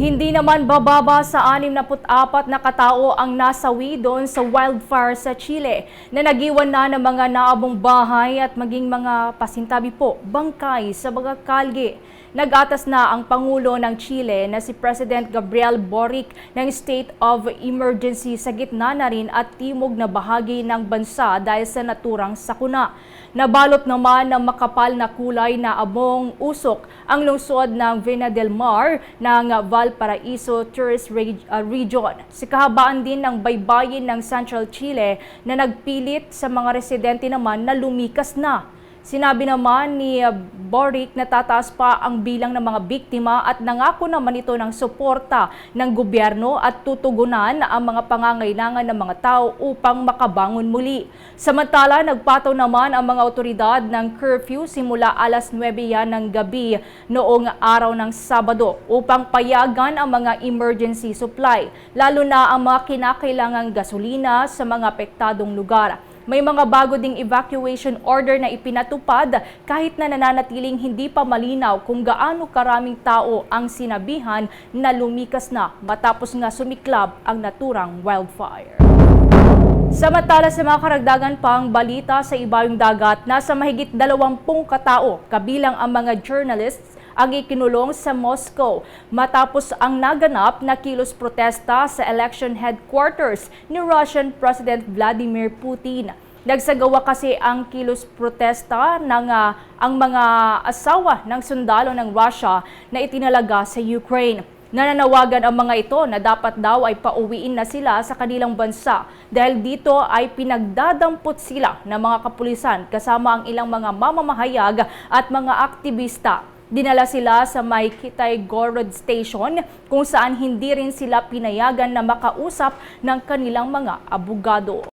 Hindi naman bababa sa 64 na katao ang nasawi doon sa wildfire sa Chile na nagiwan na ng mga naabong bahay at maging mga pasintabi po, bangkay sa mga kalye. Nag-atas na ang Pangulo ng Chile na si President Gabriel Boric ng State of Emergency sa gitna na rin at timog na bahagi ng bansa dahil sa naturang sakuna. Nabalot naman ng makapal na kulay na abong usok ang lungsod ng Vina del Mar ng Valparaiso Tourist Reg- uh, Region. Si kahabaan din ng baybayin ng Central Chile na nagpilit sa mga residente naman na lumikas na. Sinabi naman ni uh, Boric na tataas pa ang bilang ng mga biktima at nangako naman ito ng suporta ng gobyerno at tutugunan ang mga pangangailangan ng mga tao upang makabangon muli. Samantala, nagpataw naman ang mga otoridad ng curfew simula alas 9 yan ng gabi noong araw ng Sabado upang payagan ang mga emergency supply, lalo na ang mga kinakailangang gasolina sa mga apektadong lugar. May mga bago ding evacuation order na ipinatupad kahit na nananatiling hindi pa malinaw kung gaano karaming tao ang sinabihan na lumikas na matapos nga sumiklab ang naturang wildfire. Samantala sa mga karagdagan pang balita sa ibayong dagat, nasa mahigit 20 katao, kabilang ang mga journalists, ang ikinulong sa Moscow matapos ang naganap na kilos protesta sa election headquarters ni Russian President Vladimir Putin. Nagsagawa kasi ang kilos protesta ng ah, ang mga asawa ng sundalo ng Russia na itinalaga sa Ukraine. Nananawagan ang mga ito na dapat daw ay pauwiin na sila sa kanilang bansa dahil dito ay pinagdadampot sila ng mga kapulisan kasama ang ilang mga mamamahayag at mga aktivista. Dinala sila sa may Kitay-Gorod Station kung saan hindi rin sila pinayagan na makausap ng kanilang mga abogado.